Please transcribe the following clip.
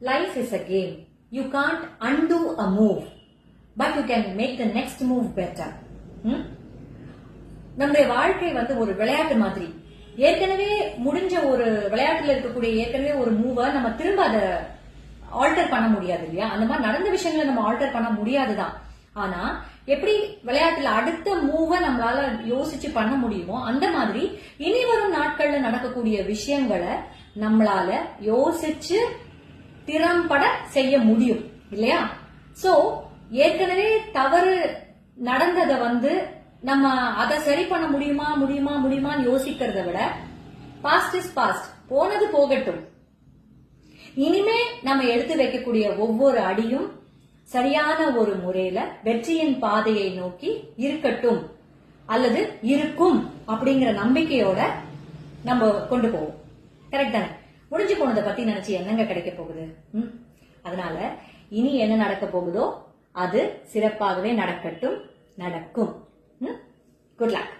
Life is a game you can't undo a move but you can make the next move better நம்முடைய வாழ்க்கை வந்து ஒரு விளையாட்டு மாதிரி. ஏற்கனவே முடிஞ்ச ஒரு விளையாட்டுல இருக்கக்கூடிய ஏற்கனவே ஒரு மூவை நம்ம திரும்ப அதை ஆல்டர் பண்ண முடியாது இல்லையா? அந்த மாதிரி நடந்த விஷயங்களை நம்ம ஆல்டர் பண்ண முடியாதுதான். ஆனா எப்படி விளையாட்டுல அடுத்த மூவை நம்மளால யோசிச்சு பண்ண முடியுமோ அந்த மாதிரி இனி வரும் நாட்கள்ல நடக்கக்கூடிய விஷயங்களை நம்மளால யோசிச்சு திறம்பட செய்ய முடியும் இல்லையா? சோ ஏற்கனவே தவறு நடந்ததை வந்து நம்ம அதை சரி பண்ண முடியுமா முடியுமா முடியுமான்னு யோசிக்கிறத விட பாஸ்ட் இஸ் பாஸ்ட் போனது போகட்டும். இனிமே நம்ம எடுத்து வைக்கக்கூடிய ஒவ்வொரு அடியும் சரியான ஒரு முறையில வெற்றியின் பாதையை நோக்கி இருக்கட்டும் அல்லது இருக்கும் அப்படிங்கிற நம்பிக்கையோட நம்ம கொண்டு போவோம். கரெக்ட் தானே? முடிஞ்சு போனதை பத்தி நினைச்சு என்னங்க கிடைக்க போகுது? ம்? அதனால இனி என்ன நடக்க போகுதோ அது சிறப்பாகவே நடக்கட்டும் நடக்கும். Good luck